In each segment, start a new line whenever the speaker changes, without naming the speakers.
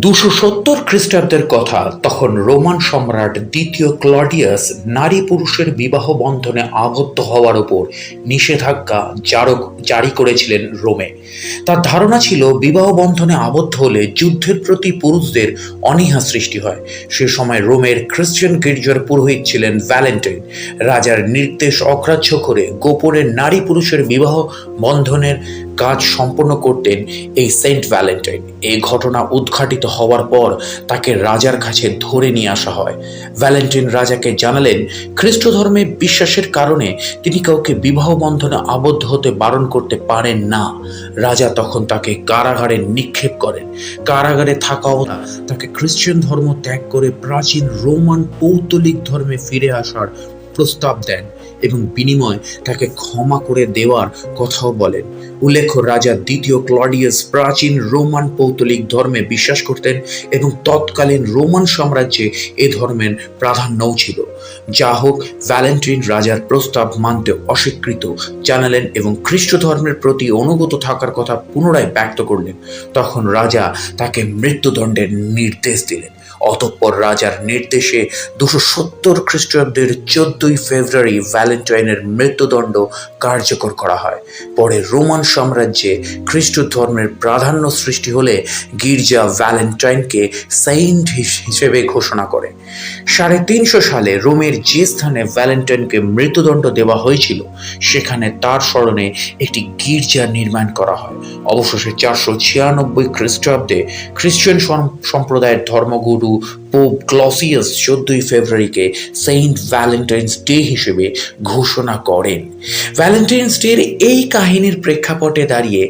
দুশো সত্তর খ্রিস্টাব্দের কথা তখন রোমান সম্রাট দ্বিতীয় ক্লডিয়াস নারী পুরুষের বিবাহ বন্ধনে আবদ্ধ হওয়ার উপর নিষেধাজ্ঞা জারক জারি করেছিলেন রোমে। তার ধারণা ছিল, বিবাহ বন্ধনে আবদ্ধ হলে যুদ্ধের প্রতি পুরুষদের অনীহা সৃষ্টি হয়। সে সময় রোমের খ্রিস্টান গির্জার পুরোহিত ছিলেন ভ্যালেন্টাইন। রাজার নির্দেশ অগ্রাহ্য করে গোপনে নারী পুরুষের বিবাহ বন্ধনের কাজ সম্পন্ন করতেন এই সেন্ট ভ্যালেন্টাইন। এই ঘটনা উদ্ঘাটিত হওয়ার পর তাকে রাজার কাছে ধরে নিয়ে আসা হয়। ভ্যালেন্টাইন রাজাকে জানালেন খ্রিস্ট ধর্মে বিশ্বাসের কারণে তিনি কাউকে বিবাহ বন্ধনে আবদ্ধ হতে বারণ করতে পারেন না। রাজা তখন তাকে কারাগারে নিক্ষেপ করেন। কারাগারে থাকাও তাকে খ্রিস্টান ধর্ম ত্যাগ করে প্রাচীন রোমান পৌতলিক ধর্মে ফিরে আসার প্রস্তাব দেন। এবং বিনিময় তাকে ক্ষমা করে দেওয়ার কথাও বলেন। উল্লেখ্য, রাজা দ্বিতীয় ক্লডিয়াস প্রাচীন রোমান পৌতলিক ধর্মে বিশ্বাস করতেন এবং তৎকালীন রোমান সাম্রাজ্যে এ ধর্মের প্রাধান্যও ছিল। যা হোক, ভ্যালেন্টিন রাজার প্রস্তাব মানতে অস্বীকৃত জানালেন এবং খ্রিস্ট ধর্মের প্রতি অনুগত থাকার কথা পুনরায় ব্যক্ত করলেন। তখন রাজা তাকে মৃত্যুদণ্ডের নির্দেশ দিলেন। অতঃপর রাজার নির্দেশে দুশো সত্তর খ্রিস্টাব্দের চোদ্দই ফেব্রুয়ারি ভ্যালেন্টাইনের মৃত্যুদণ্ড কার্যকর করা হয়। পরে রোমান সাম্রাজ্যে খ্রিস্ট ধর্মের প্রাধান্য সৃষ্টি হলে গির্জা ভ্যালেন্টাইনকে সেইন্ট হিসেবে ঘোষণা করে। সাড়ে তিনশো সালে রোমের যে স্থানে ভ্যালেন্টাইনকে মৃত্যুদণ্ড দেওয়া হয়েছিল, সেখানে তার স্মরণে একটি গির্জা নির্মাণ করা হয়। অবশেষে চারশো ছিয়ানব্বই খ্রিস্টাব্দে খ্রিস্টান সম্প্রদায়ের ধর্মগুরু পোপ ক্লসিয়াস চোদ্দই ফেব্রুয়ারিকে সেন্ট ভ্যালেন্টাইন্স ডে হিসেবে ঘোষণা করেন। ভ্যালেন্টাইন্স ডের এই কাহিনীর প্রেক্ষাপটে দাঁড়িয়ে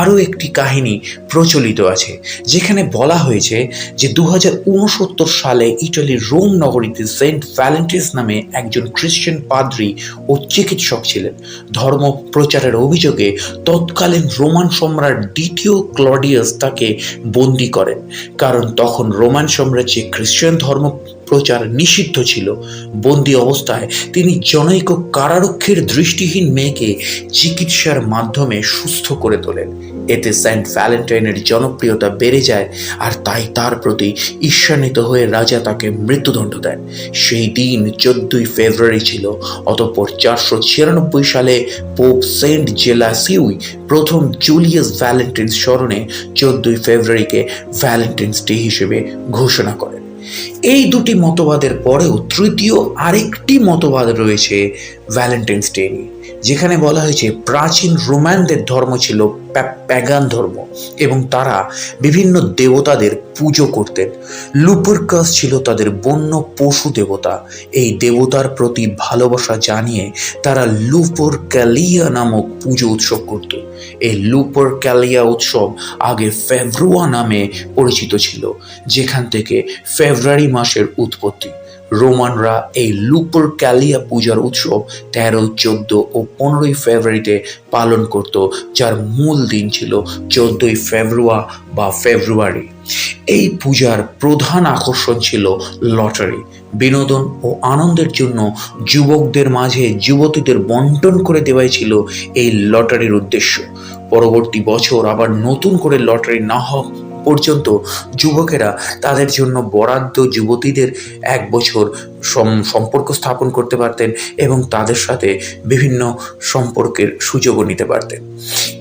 আরও একটি কাহিনী প্রচলিত আছে, যেখানে বলা হয়েছে যে দু হাজার ঊনসত্তর সালে ইটালির রোম নগরীতে সেন্ট ভ্যালেন্টিস নামে একজন খ্রিস্টান পাদ্রী ও চিকিৎসক ছিলেন। ধর্ম প্রচারের অভিযোগে তৎকালীন রোমান সম্রাট দ্বিতীয় ক্লডিয়াস তাকে বন্দি করেন, কারণ তখন রোমান সাম্রাজ্যে খ্রিস্টান ধর্ম প্রচার নিষিদ্ধ ছিল। বন্দি অবস্থায় তিনি জনৈক কারারক্ষীর দৃষ্টিহীন মেয়েকে চিকিৎসার মাধ্যমে সুস্থ করে তোলেন। এতে সেন্ট ভ্যালেন্টাইনের জনপ্রিয়তা বেড়ে যায় আর তাই তার প্রতি ঈর্ষান্বিত হয়ে রাজা তাকে মৃত্যুদণ্ড দেন। সেই দিন চোদ্দই ফেব্রুয়ারি ছিল, অতঃপর চারশো ছিয়ানব্বই সালে পোপ সেন্ট জেলাসিউই প্রথম জুলিয়াস ভ্যালেন্টিন্স স্মরণে চোদ্দই ফেব্রুয়ারিকে ভ্যালেন্টিন্স ডে হিসেবে ঘোষণা করেন। এই দুটি মতবাদের পরেও তৃতীয় আরেকটি মতবাদ রয়েছে ভ্যালেন্টাইন্স ডে যেখানে বলা হয়েছে প্রাচীন রোমানদের ধর্ম ছিল প্যাগান ধর্ম এবং তারা বিভিন্ন দেবতাদের পুজো করতেন। লুপারকাস ছিল তাদের বন্য পশু দেবতা। এই দেবতার প্রতি ভালোবাসা জানিয়ে তারা লুপর ক্যালিয়া নামক পুজো উৎসব করত। এই লুপর ক্যালিয়া উৎসব আগে ফেব্রুয়া নামে পরিচিত ছিল, যেখান থেকে ফেব্রুয়ারি মাসের উৎপত্তি। রোমানরা এই লুপর ক্যালিয়া পূজার উৎসব তেরো, চোদ্দ ও পনেরোই ফেব্রুয়ারিতে পালন করত, যার মূল দিন ছিল চোদ্দই ফেব্রুয়া বা ফেব্রুয়ারি। এই পূজার প্রধান আকর্ষণ ছিল লটারি। বিনোদন ও আনন্দের জন্য যুবকদের মাঝে যুবতীদের বন্টন করে দেওয়াই ছিল এই লটারির উদ্দেশ্য। পরবর্তী বছর আবার নতুন করে লটারি না হওয়া পর্যন্ত যুবকেরা তাদের জন্য বরাদ্দ যুবতীদের এক বছর সম্পর্ক স্থাপন করতে পারতেন এবং তাদের সাথে বিভিন্ন সম্পর্কের সুযোগও নিতে পারতেন।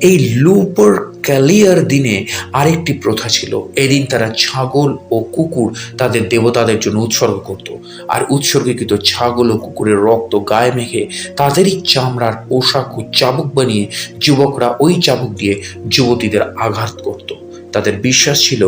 এই লুপর ক্যালিয়ার দিনে আরেকটি প্রথা ছিল, এদিন তারা ছাগল ও কুকুর তাদের দেবতাদের জন্য উৎসর্গ করত আর উৎসর্গীকৃত ছাগল ও কুকুরের রক্ত গায়ে মেখে তাদেরই চামড়ার পোশাক ও চাবুক বানিয়ে যুবকরা ওই চাবুক দিয়ে যুবতীদের আঘাত করত। তাদের বিশ্বাস ছিল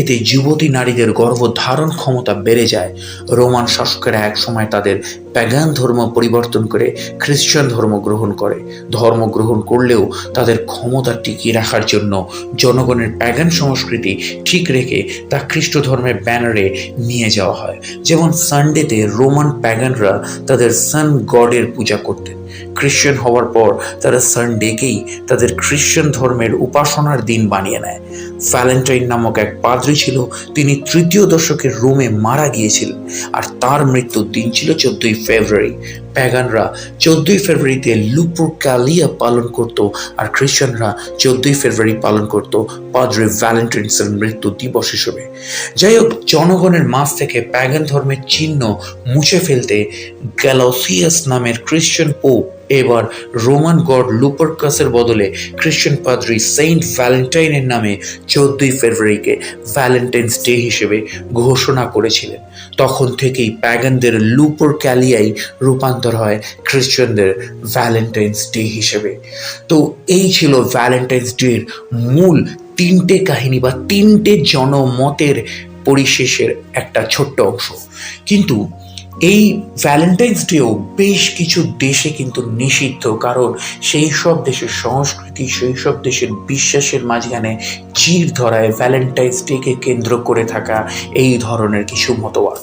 এতে যুবতী নারীদের গর্ভধারণ ক্ষমতা বেড়ে যায়। রোমান শাসকেরা একসময় তাদের প্যাগান ধর্ম পরিবর্তন করে খ্রিস্টান ধর্ম গ্রহণ করে। ধর্ম গ্রহণ করলেও তাদের ক্ষমতা টিকিয়ে রাখার জন্য জনগণের প্যাগান সংস্কৃতি ঠিক রেখে তা খ্রিস্ট ধর্মের ব্যানারে নিয়ে যাওয়া হয়। যেমন সানডেতে রোমান প্যাগানরা তাদের সান গডের পূজা করতেন। খ্রিস্টান হওয়ার পর তারা সানডেকেই তাদের খ্রিস্টান ধর্মের উপাসনার দিন বানিয়ে নেয়। ভ্যালেন্টাইন নামক এক পাদ্রী ছিল, তিনি তৃতীয় দশকের রোমে মারা গিয়েছিলেন। আর তার মৃত্যুর দিন ছিল চোদ্দই ফেব্রুয়ারি। প্যাগানরা চোদ্দই ফেব্রুয়ারিতে লুপুর কালিয়া পালন করত আর খ্রিস্টানরা চোদ্দই ফেব্রুয়ারি পালন করত পাদ্রে ভ্যালেন্টাইন্সের মৃত্যু দিবস হিসেবে। যাই হোক, জনগণের মাঝ থেকে প্যাগান ধর্মের চিহ্ন মুছে ফেলতে গ্যালোসিয়াস নামের খ্রিস্টান পোপ এবার রোমান গড লুপারকাসের বদলে খ্রিস্টান পাদ্রি সেন্ট ভ্যালেন্টাইনের নামে চোদ্দই ফেব্রুয়ারিকে ভ্যালেন্টাইন্স ডে হিসেবে ঘোষণা করেছিলেন। তখন থেকেই প্যাগানদের লুপোর ক্যালিয়াই রূপান্তর হয় খ্রিস্টানদের ভ্যালেন্টাইন্স ডে হিসেবে। তো এই ছিল ভ্যালেন্টাইন্স ডের মূল তিনটে কাহিনী বা তিনটে জনমতের পরিশেষের একটা ছোট্ট অংশ। কিন্তু এই ভ্যালেন্টাইন্স ডেও বেশ কিছু দেশে কিন্তু নিষিদ্ধ, কারণ সেই সব দেশের সংস্কৃতি, সেই সব দেশের বিশ্বাসের মাঝখানে চির ধরায় ভ্যালেন্টাইন্স ডেকে কেন্দ্র করে থাকা এই ধরনের কিছু মতবাদ।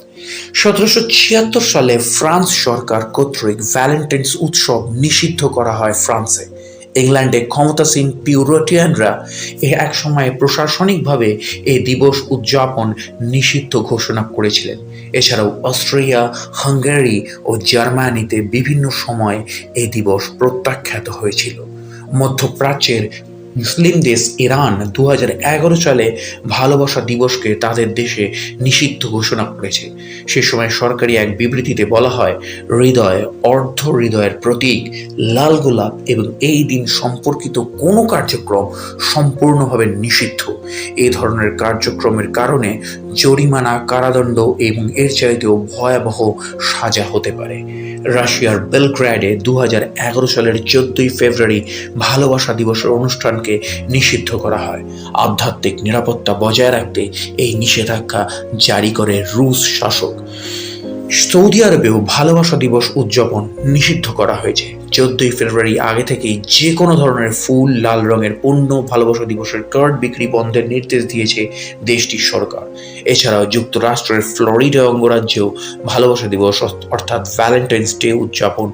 সতেরোশো ছিয়াত্তর সালে ফ্রান্স সরকার কর্তৃক ভ্যালেন্টাইন্স উৎসব নিষিদ্ধ করা হয় ফ্রান্সে। ইংল্যান্ডে ক্ষমতাসীন পিউরোটিয়ানরা এ এক সময় প্রশাসনিকভাবে এই দিবস উদযাপন নিষিদ্ধ ঘোষণা করেছিলেন। এছাড়াও অস্ট্রিয়া, হাঙ্গেরি ও জার্মানিতে বিভিন্ন সময় এই দিবস প্রত্যাখ্যাত হয়েছিল। মধ্যপ্রাচ্যের মুসলিম দেশ ইরান দু হাজার এগারো সালে ভালোবাসা দিবসকে তাদের দেশে নিষিদ্ধ ঘোষণা করেছে। সে সময় সরকারি এক বিবৃতিতে বলা হয়, হৃদয়, অর্ধ হৃদয়ের প্রতীক, লাল গোলাপ এবং এই দিন সম্পর্কিত কোনো কার্যক্রম সম্পূর্ণভাবে নিষিদ্ধ। এ ধরনের কার্যক্রমের কারণে জরিমানা কারাদণ্ড এবং এর চাইতেও ভয়াবহ সাজা হতে পারে। রাশিয়ার বেলগ্র্যাডে দু সালের চোদ্দই ফেব্রুয়ারি ভালোবাসা দিবসের অনুষ্ঠানকে নিষিদ্ধ করা হয়। আধ্যাত্মিক নিরাপত্তা বজায় রাখতে এই নিষেধাজ্ঞা জারি করে রুশ শাসক। সৌদি আরবেও ভালোবাসা দিবস উদযাপন নিষিদ্ধ করা হয়েছে। চোদ্দই ফেব্রুয়ারি আগে থেকেই যে কোনো ধরনের ফুল, লাল রঙের পণ্য, ভালোবাসা দিবসের কার্ড বিক্রি বন্ধের নির্দেশ দিয়েছে দেশটির সরকার। এছাড়াও যুক্তরাষ্ট্রের ফ্লোরিডা অঙ্গরাজ্যেও ভালোবাসা দিবস অর্থাৎ ভ্যালেন্টাইন্স ডে উদযাপন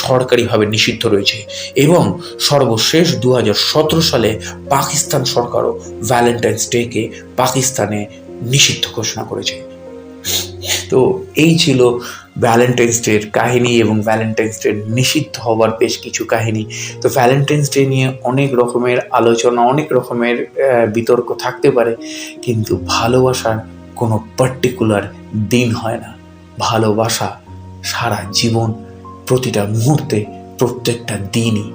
সরকারিভাবে নিষিদ্ধ রয়েছে এবং সর্বশেষ দু হাজার সতেরো সালে পাকিস্তান সরকারও ভ্যালেন্টাইন্স ডেকে পাকিস্তানে নিষিদ্ধ ঘোষণা করেছে। তো এই ছিল ভ্যালেন্টাইন্স ডের কাহিনী এবং ভ্যালেন্টাইন্স ডে নিষিদ্ধ হওয়ার বেশ কিছু কাহিনী। তো ভ্যালেন্টাইন্স ডে নিয়ে অনেক রকমের আলোচনা, অনেক রকমের বিতর্ক থাকতে পারে, কিন্তু ভালোবাসার কোনো পার্টিকুলার দিন হয় না। ভালোবাসা সারা জীবন প্রতিটা মুহূর্তে, প্রত্যেকটা দিনই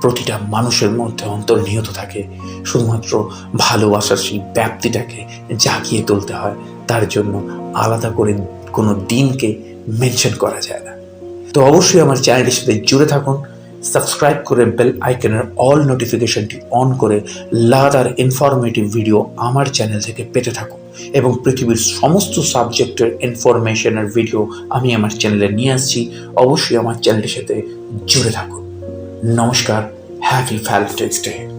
প্রতিটা মানুষের মধ্যে অন্তর্নিহিত থাকে। শুধুমাত্র ভালোবাসার সেই ব্যাপ্তিটাকে জাগিয়ে তুলতে হয়। তার জন্য আলাদা করে কোনো দিনকে মেনশন করা যায় না। তো অবশ্যই আমার চ্যানেলটির সাথে জুড়ে থাকুন, সাবস্ক্রাইব করে বেল আইকনের অল নোটিফিকেশনটি অন করে লাগাতার ইনফরমেটিভ ভিডিও আমার চ্যানেল থেকে পেতে থাকুন এবং পৃথিবীর সমস্ত সাবজেক্টের ইনফরমেশনের ভিডিও আমি আমার চ্যানেলে নিয়ে আসছি। অবশ্যই আমার চ্যানেলটির সাথে জুড়ে থাকুন। নমস্কার হ্যাপি ভ্যালেন্টাইন্স ডে